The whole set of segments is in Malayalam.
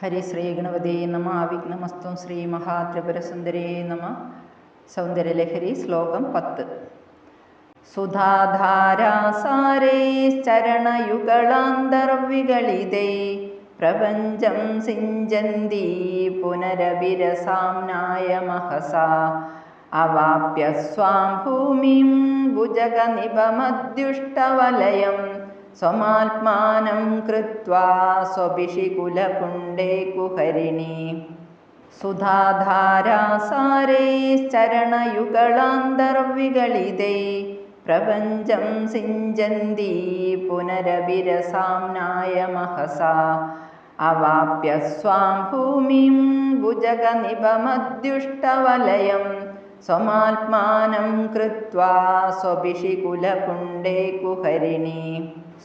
ഹരി ശ്രീ ഗണപതി നമ വിഘ്നമസ്തു ശ്രീ മഹാത്രിപുരസുന്ദരേ നമ. സൗന്ദര്യലഹരി ശ്ലോകം പത്ത്. സുധാധാരാസാരൈശ്ചരണയുഗളാന്തർവികളിതൈ പ്രപഞ്ചം സിഞ്ചന്തി പുനരവിരസാംനായ മഹസാ. അവാപ്യ സ്വാം ഭൂമിം ഭുജഗനിപമദ്യുഷ്ടവലയം സ്വമാത്മാനം കൃത്വാ സ്വപിഷി കുലകുണ്ഡേ കുഹരിണി സുധാധാരാസാരൈശ്ചരണയുഗളാന്തർവികളിതൈ പ്രപഞ്ചം സിഞ്ചന്തി പുനരവിരസാംനായ മഹസ. അവാപ്യ സ്വാം ഭൂമിം ഭുജഗനിപമദ്യുഷ്ടവലയം സ്വമാത്മാനം കൃത്വാ സ്വപിഷി കുലകുണ്ഡേ കുഹരിണി.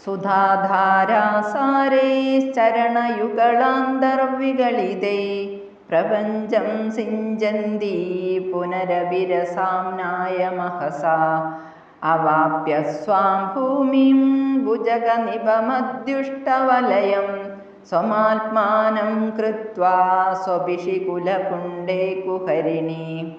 സുധാധാരാസാരൈശ്ചരണയുഗളാന്തർവികളിതൈ പ്രപഞ്ചം സിഞ്ചന്തി പുനരവിരസാംനായ മഹസാ. അവാപ്യ സ്വാം ഭൂമിം ഭുജഗനിപമദ്യുഷ്ടവലയം സ്വമാത്മാനം കൃത്വാ സ്വപിഷി കുലകുണ്ഡേ കുഹരിണി.